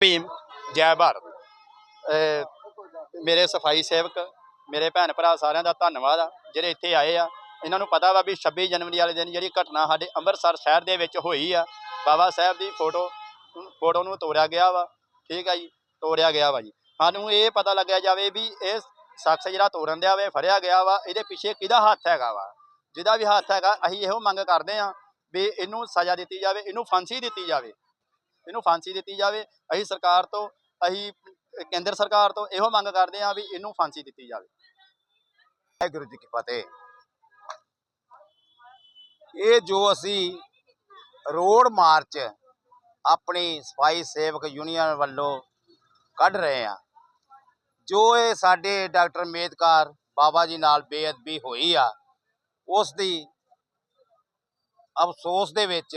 ਭੀਮ, ਜੈ ਭਾਰਤ। ਮੇਰੇ ਸਫ਼ਾਈ ਸੇਵਕ, ਮੇਰੇ ਭੈਣ ਭਰਾ ਸਾਰਿਆਂ ਦਾ ਧੰਨਵਾਦ ਆ, ਜਿਹੜੇ ਇੱਥੇ ਆਏ ਆ। ਇਹਨਾਂ ਨੂੰ ਪਤਾ ਵਾ ਵੀ 26 ਜਨਵਰੀ ਵਾਲੇ ਦਿਨ ਜਿਹੜੀ ਘਟਨਾ ਸਾਡੇ ਅੰਮ੍ਰਿਤਸਰ ਸ਼ਹਿਰ ਦੇ ਵਿੱਚ ਹੋਈ ਆ। ਬਾਬਾ ਸਾਹਿਬ ਦੀ ਫੋਟੋ ਫੋਟੋ ਨੂੰ ਤੋੜਿਆ ਗਿਆ ਵਾ। ਠੀਕ ਆ ਜੀ ਤੋੜਿਆ ਗਿਆ ਵਾ ਜੀ। ਸਾਨੂੰ ਇਹ ਪਤਾ ਲੱਗਿਆ ਜਾਵੇ ਵੀ ਇਹ ਸ਼ਖਸ ਜਿਹੜਾ ਤੋੜਨ ਦਿਆ ਵੇ ਫੜਿਆ ਗਿਆ ਵਾ। ਇਹਦੇ ਪਿੱਛੇ ਕਿਹਦਾ ਹੱਥ ਹੈਗਾ ਵਾ? ਜਿਹਦਾ ਵੀ ਹੱਥ ਹੈਗਾ, ਅਸੀਂ ਇਹੋ ਮੰਗ ਕਰਦੇ ਆ ਵੀ ਇਹਨੂੰ ਸਜ਼ਾ ਦਿੱਤੀ ਜਾਵੇ, ਇਹਨੂੰ ਫਾਂਸੀ ਦਿੱਤੀ ਜਾਵੇ। ਇਹਨੂੰ ਫਾਂਸੀ ਦਿੱਤੀ ਜਾਵੇ। ਅਸੀਂ ਸਰਕਾਰ ਤੋਂ, ਅਸੀਂ ਕੇਂਦਰ ਸਰਕਾਰ ਤੋਂ ਇਹੋ ਮੰਗ ਕਰਦੇ ਹਾਂ ਵੀ ਇਹਨੂੰ ਫਾਂਸੀ ਦਿੱਤੀ ਜਾਵੇ। ਵਾਹਿਗੁਰੂ ਜੀ ਕੀ ਫਤਿਹ। ਇਹ ਜੋ ਅਸੀਂ ਰੋਡ ਮਾਰਚ ਆਪਣੀ ਸਫ਼ਾਈ ਸੇਵਕ ਯੂਨੀਅਨ ਵੱਲੋਂ ਕੱਢ ਰਹੇ ਆ ਜੋ ਇਹ ਸਾਡੇ ਡਾਕਟਰ ਮੇਦਕਾਰ ਬਾਬਾ ਜੀ ਨਾਲ ਬੇਅਦਬੀ ਹੋਈ ਆ, ਉਸ ਦੀ ਅਫਸੋਸ ਦੇ ਵਿੱਚ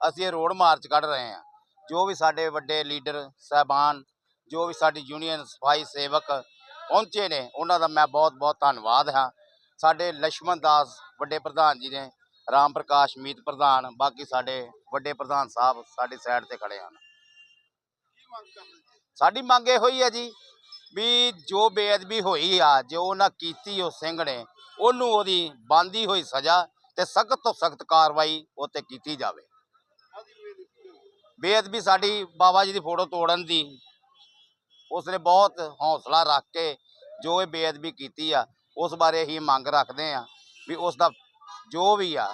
ਅਸੀਂ ਇਹ ਰੋਡ ਮਾਰਚ ਕੱਢ ਰਹੇ ਆ ਜੋ ਵੀ ਸਾਡੇ ਵੱਡੇ ਲੀਡਰ, ਸਹਿਬਾਨ, ਜੋ ਵੀ ਸਾਡੀ ਯੂਨੀਅਨ ਸਫ਼ਾਈ ਸੇਵਕ ਪਹੁੰਚੇ ਨੇ, ਉਹਨਾਂ ਦਾ ਮੈਂ ਬਹੁਤ ਬਹੁਤ ਧੰਨਵਾਦ ਹਾਂ। ਸਾਡੇ ਲక్ష్మణ ਦਾਸ ਵੱਡੇ ਪ੍ਰਧਾਨ ਜੀ ਨੇ, ਰਾਮ ਪ੍ਰਕਾਸ਼ ਮੀਤ ਪ੍ਰਧਾਨ, ਬਾਕੀ ਸਾਡੇ ਵੱਡੇ ਪ੍ਰਧਾਨ ਸਾਹਿਬ ਸਾਡੀ ਸਾਈਡ ਤੇ ਖੜੇ ਹਨ। ਸਾਡੀ ਮੰਗ ਇਹ ਹੋਈ ਹੈ ਜੀ ਵੀ ਜੋ ਬੇਅਦਬੀ ਹੋਈ ਆ, ਜੋ ਉਹਨਾਂ ਕੀਤੀ ਉਹ ਸਿੰਘ ਨੇ, ਉਹਨੂੰ ਉਹਦੀ ਬਾਂਦੀ ਹੋਈ ਸਜ਼ਾ ਤੇ ਸਖਤ ਤੋਂ ਸਖਤ ਕਾਰਵਾਈ ਉਹ 'ਤੇ ਕੀਤੀ ਜਾਵੇ। ਬੇਅਦਬੀ ਸਾਡੀ ਬਾਬਾ ਜੀ ਦੀ ਫੋਟੋ ਤੋੜਨ ਦੀ। ਉਸਨੇ ਬਹੁਤ ਹੌਸਲਾ ਰੱਖ ਕੇ ਜੋ ਇਹ ਬੇਅਦਬੀ ਕੀਤੀ ਆ, ਉਸ ਬਾਰੇ ਹੀ ਮੰਗ ਰੱਖਦੇ ਆ ਵੀ ਉਸ ਦਾ ਜੋ ਵੀ ਆ